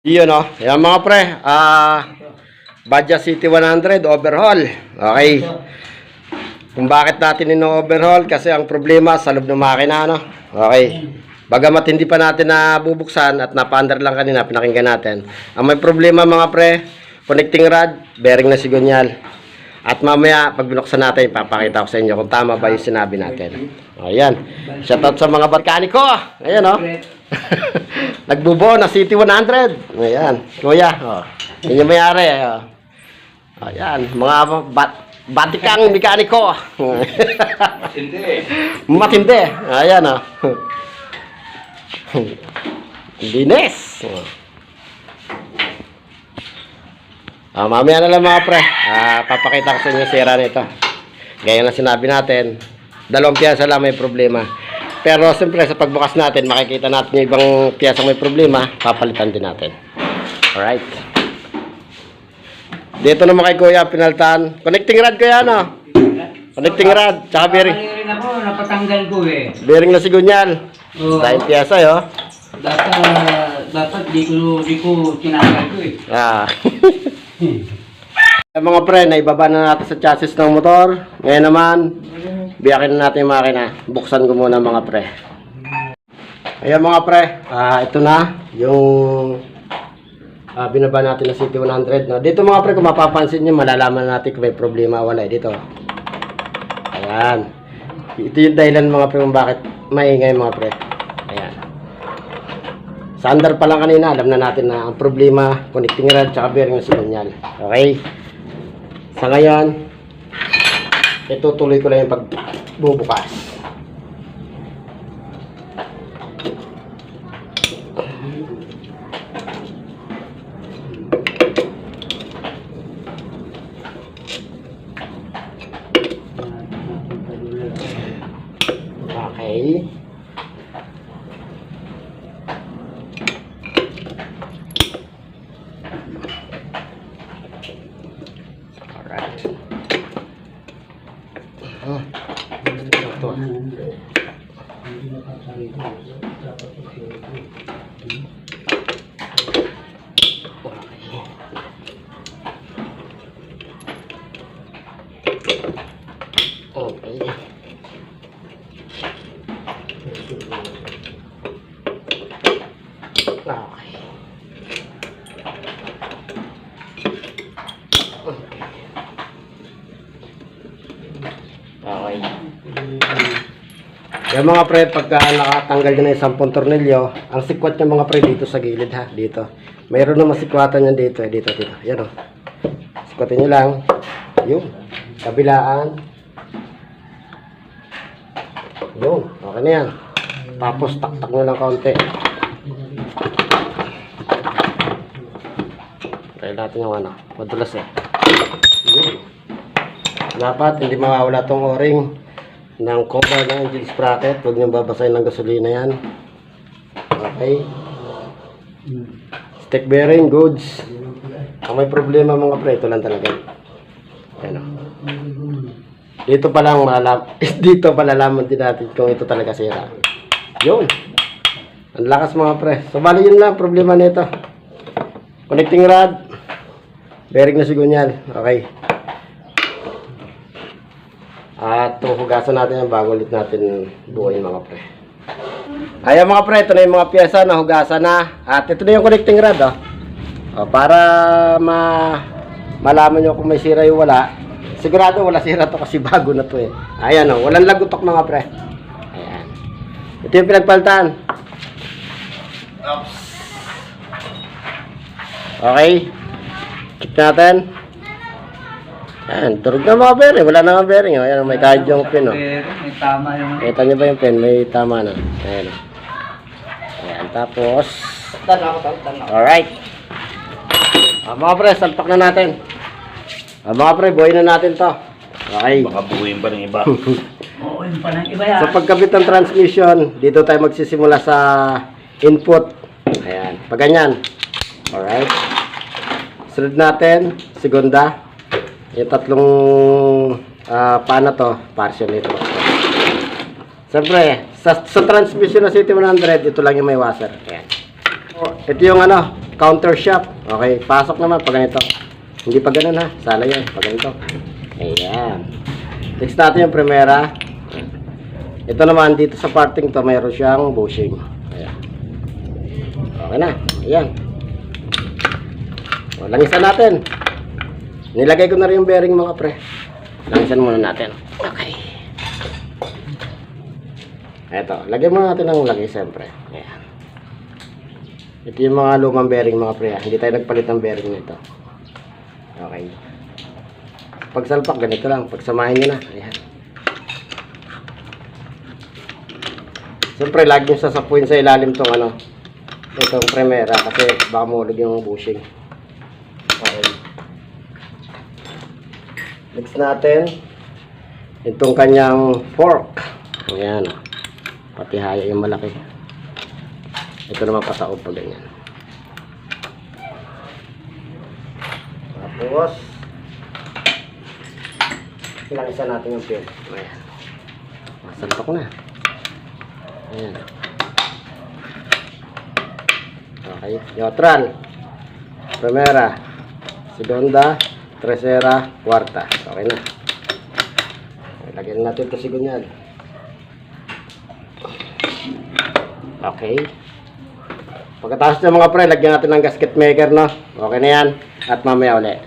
Yun o. Yan mga pre. Ah, Badja City 100 overhaul. Okay. Kung bakit natin ino-overhaul kasi ang problema sa loob ng makina no. Okay. Bagamat hindi pa natin nabubuksan at napa-under lang kanina pinakinggan natin. Ang may problema mga pre, connecting rod, bearing na sigunyal. At mamaya pag binuksan natin, papakita ko sa inyo kung tama ba yung sinabi natin. Ayan. Shoutout sa mga barkaniko. Ayan o. Nagbubo na City 100. Ayan. Kuya. Oh. Yun yung mayari. Oh. Ayan. Mga bat batikang mekaniko. Hindi. Matindi. Ayan oh. Linis. Ah, mamaya na lang mga pre. Ah, papakita ko sa inyo yung sira nito. Gaya na sinabi natin, dalawang piyasa lang may problema. Pero siyempre sa pagbukas natin, makikita natin yung ibang piyasa may problema, papalitan din natin. Alright. Dito naman kay Kuya, pinaltan. Connecting rod kuya, ano? Connecting rod, tsaka bearing. Rin ako, napatanggal ko eh. Bearing na sigunyal. Oo. Dahil piyasa, yo. Dapat, dapat di ko, di ko tinanggal ko eh. Ah. Mga pre, naibaba na natin sa chassis ng motor. Ngayon naman, biyakin na natin yung makina. Buksan ko muna mga pre. Ayan mga pre, ah, ito na yung ah, binaba natin na City 100. No? Dito mga pre, kung mapapansin nyo, malalaman natin kung may problema wala. eh. Dito. Ayan. Ito yung dahilan mga pre kung bakit maingay mga pre. Ayan. Sa under pa lang kanina, alam na natin na ang problema, connecting rod, tsaka bearing ng sinyal. Okay? Sa ngayon, itutuloy ko lang yung pagbubukas. Okay. Alright. Ah, ito. Okay. Okay. Okay. Yung mga pre, pagka nakatanggal nyo na isang pong tornilyo, ang sikwat ng mga pre dito sa gilid ha, dito. Mayroon na masikwatan yan dito, eh, dito, dito. Yan o. Sikwatin nyo lang. Yun. Kabilaan. Yun. Okay na yan. Tapos taktak nyo lang kaunti. Try natin yung ano. Madulas eh. Yun. Dapat hindi mawawala tong o-ring ng cover ng engine sprocket. Huwag nyo babasahin ng gasolina yan. Okay. Stick bearing, goods. Ang may problema mga pre, ito lang talaga. Ayan o. Dito pa lang malalam dito pa lalaman din natin kung ito talaga sira. Yun. Ang lakas mga pre. So bali yun lang problema nito. Connecting rod. Bearing na sigunyal. Okay. At hugasan natin yan bago ulit natin buuin mga pre. Ayan mga pre, ito na yung mga pyesa na hugasan na. At ito na yung connecting rod oh. O, para ma malaman nyo kung may sira yung wala. Sigurado wala sira to kasi bago na to eh. Ayan oh, walang lagutok mga pre. Ayan. Ito yung pinagpaltan. Okay. Check natin. Ayan, turog na mga bearing. Wala na mga bearing. Oh. Ayan, may kahit yung pin. Oh. May tama yung... Kita niyo ba yung pen? May tama na. Ayan. oh. Ayan, tapos... Alright. Ah, mga pre, salpak na natin. Ah, mga pre, buhay na natin to. Okay. Baka buuin pa ng iba. Oo, pa ng iba yan. Sa pagkabit ng transmission, dito tayo magsisimula sa input. Ayan. Pag ganyan. Alright. Sunod natin, segunda. Yung tatlong ah, pana to, partial nito. Siyempre, sa, sa transmission na City 100, ito lang yung may washer. Ayan. Ito yung ano, counter shop. Okay, pasok naman pag ganito. Hindi pa ganun ha, sala yan, pag ganito. Ayan. Next natin yung primera. Ito naman, dito sa parting to, mayroon siyang bushing. Ayan. Okay na, ayan. O, langisan natin. Nilagay ko na rin yung bearing mga pre. Langisan muna natin. Okay. Eto, lagyan muna natin ng lagay siyempre. Ayan. Ito yung mga lumang bearing mga pre. Hindi tayo nagpalit ng bearing nito. Okay. Pag salpak, ganito lang. Pag samahin nyo na. Ayan. Siyempre, lagi yung sasapuin sa ilalim tong ano. Itong primera kasi baka mahulog yung bushing. Okay. Next natin, itong kanyang fork. Ayan. Pati haya yung malaki. Ito naman pataob pa ganyan. Tapos, Ilangisa natin yung pin. Ayan. Masalpak na. Ayan. Okay. Neutral. Primera. Segunda. Tercera. Cuarta. Okay na. Lagyan natin ito sigunyan. Okay. Pagkatapos ng mga pre, lagyan natin ng gasket maker, no? Okay na yan. At mamaya ulit.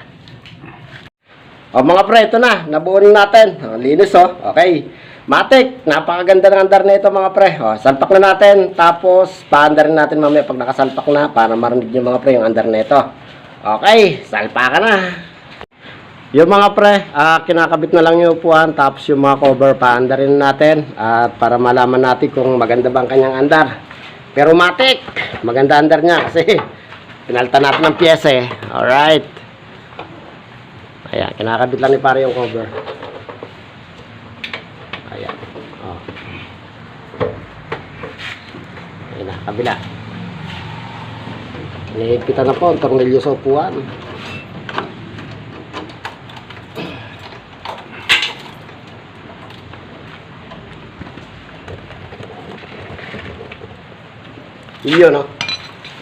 O mga pre, ito na. Nabuo na natin. O, linis oh. Okay. Matik. Napakaganda ng andar na ito mga pre. O, salpak na natin. Tapos, paandarin natin mamaya pag nakasalpak na para marinig nyo mga pre yung andar na ito. Okay. Salpa ka na. Yung mga pre, ah, kinakabit na lang yung upuan. Tapos yung mga cover, paandarin natin. At para malaman natin kung maganda bang kanyang andar. Pero matik. Maganda andar niya kasi pinalta natin ng pyesa eh. Alright. Ayan, kinakabit lang ni pare yung cover. Ayan. Oh. Ayan na, kabila. Nihigpitan na po ang tornilyo sa upuan. Yun, no?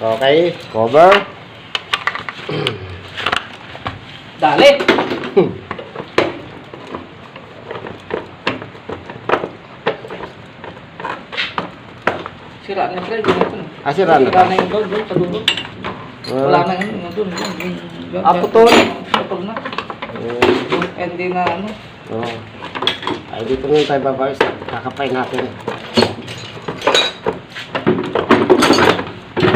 Okay, cover. Dali! Sira na ganito. Ah, sira na Sira na yung doon, doon, sa dulo. Wala na yun, yung doon, doon, yung- yung- Ah, putol. Putol na. Hindi na ano. Oo. Ay, dito na tayo babayos. Kakapay natin.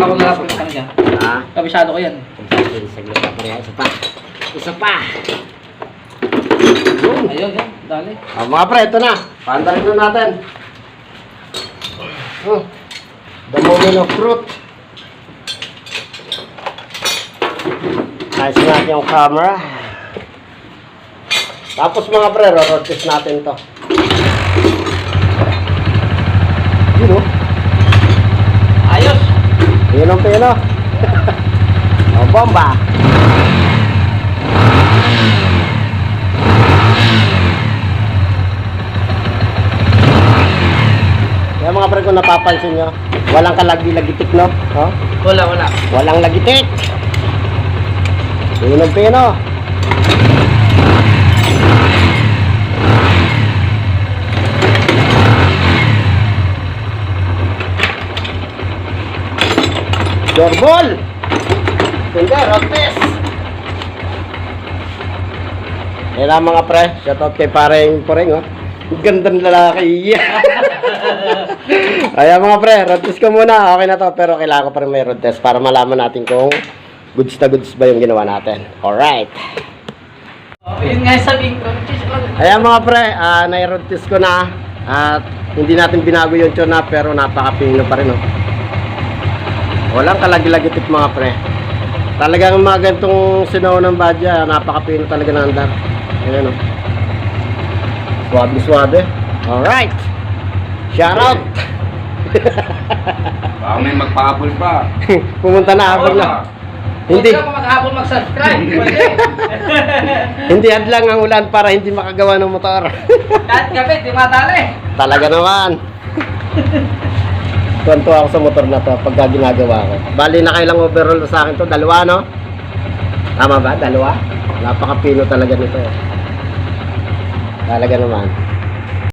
Ako na lang pagkakang dyan. Ha? Kabisado ko yan. Saglit pa pare. Isa pa. Isa pa. Ayun, yan, dali. Ah, mga pre, ito na. Pandarin na natin. Oh. The moment of truth. Nice natin yung camera. Tapos mga pre, rotate natin to. Yun o. Ang pino. o, bomba. Kaya mga pre, kung napapansin nyo, walang kalagi-lagitik, no? Oh? Wala, wala. Walang lagitik. Yun ang ball. Hindi, rotes. Yan lang mga pre. Shoutout kay pareng poreng, oh. Ang Ganda ng lalaki. Ayan mga pre, road test ko muna. Okay na to, pero kailangan ko pa rin may road test para malaman natin kung goods na goods ba yung ginawa natin. Alright. Oh, yun nga sabihin ko. Ayan mga pre, uh, nai-road test ko na. At hindi natin binago yung tuna pero napaka-pino pa rin. Oh. Walang kalagi-lagitik mga pre. Talagang mga ganitong sinaw ng badya, napaka-pino talaga ng andar. Ayan oh. Swabe-swabe. Alright. Shout out. Baka may magpahabol pa. Pumunta na habol na. Hindi. Huwag ka maghapon mag-subscribe. Pwede. Hindi hadlang ang ulan para hindi makagawa ng motor. Kahit gabi, di matali. Talaga naman. Tuwan-tuwa ako sa motor na to pagka ginagawa ko. Bali na kailang overall sa akin to, dalawa no? Tama ba? Dalawa? Napakapino talaga nito. eh. Talaga naman.